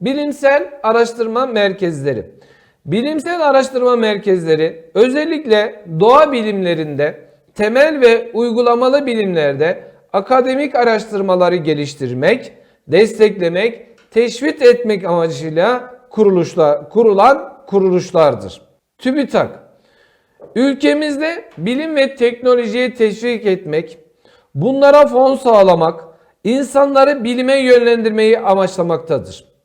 bilimsel araştırma merkezleri. Bilimsel araştırma merkezleri özellikle doğa bilimlerinde, temel ve uygulamalı bilimlerde akademik araştırmaları geliştirmek, desteklemek, teşvik etmek amacıyla kuruluşlar, kurulan kuruluşlardır. TÜBİTAK Ülkemizde bilim ve teknolojiyi teşvik etmek, bunlara fon sağlamak, insanları bilime yönlendirmeyi amaçlamaktadır.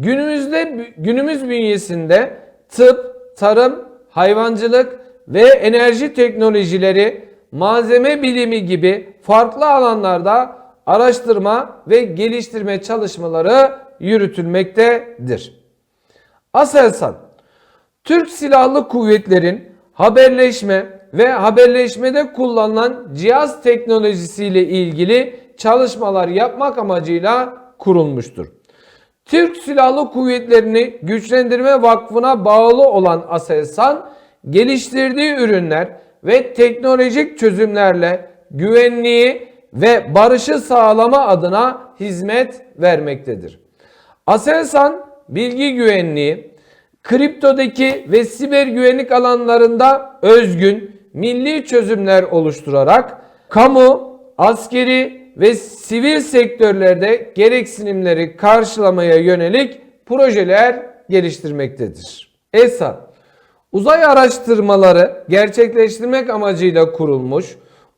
Günümüzde günümüz bünyesinde tıp, tarım, hayvancılık ve enerji teknolojileri, malzeme bilimi gibi farklı alanlarda araştırma ve geliştirme çalışmaları yürütülmektedir. Aselsan Türk Silahlı Kuvvetlerin haberleşme ve haberleşmede kullanılan cihaz teknolojisiyle ilgili çalışmalar yapmak amacıyla kurulmuştur. Türk Silahlı Kuvvetlerini Güçlendirme Vakfı'na bağlı olan Aselsan, geliştirdiği ürünler ve teknolojik çözümlerle güvenliği ve barışı sağlama adına hizmet vermektedir. Aselsan bilgi güvenliği, kriptodaki ve siber güvenlik alanlarında özgün milli çözümler oluşturarak kamu, askeri ve sivil sektörlerde gereksinimleri karşılamaya yönelik projeler geliştirmektedir. ESA Uzay araştırmaları gerçekleştirmek amacıyla kurulmuş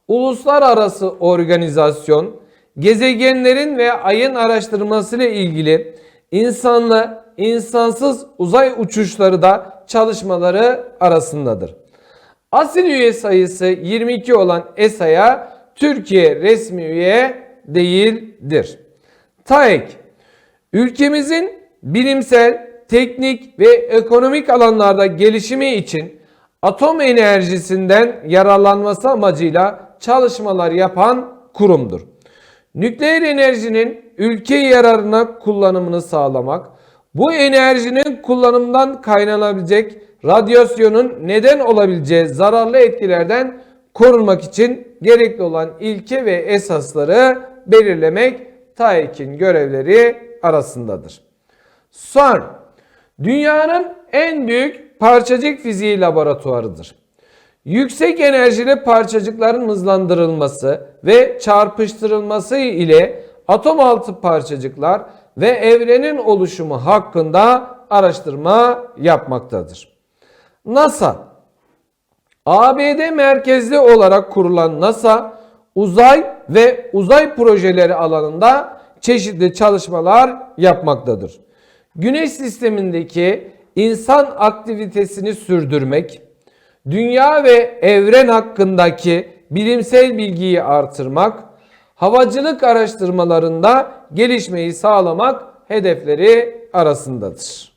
uluslararası organizasyon, gezegenlerin ve ayın araştırması ile ilgili insanlı, insansız uzay uçuşları da çalışmaları arasındadır. Asil üye sayısı 22 olan ESA'ya Türkiye resmi üye değildir. TAEK Ülkemizin bilimsel, teknik ve ekonomik alanlarda gelişimi için atom enerjisinden yararlanması amacıyla çalışmalar yapan kurumdur. Nükleer enerjinin ülke yararına kullanımını sağlamak, bu enerjinin kullanımdan kaynanabilecek radyasyonun neden olabileceği zararlı etkilerden korunmak için gerekli olan ilke ve esasları belirlemek TAEK'in görevleri arasındadır. CERN, dünyanın en büyük parçacık fiziği laboratuvarıdır. Yüksek enerjili parçacıkların hızlandırılması ve çarpıştırılması ile atom altı parçacıklar ve evrenin oluşumu hakkında araştırma yapmaktadır. NASA ABD merkezli olarak kurulan NASA uzay ve uzay projeleri alanında çeşitli çalışmalar yapmaktadır. Güneş sistemindeki insan aktivitesini sürdürmek, dünya ve evren hakkındaki bilimsel bilgiyi artırmak, havacılık araştırmalarında gelişmeyi sağlamak hedefleri arasındadır.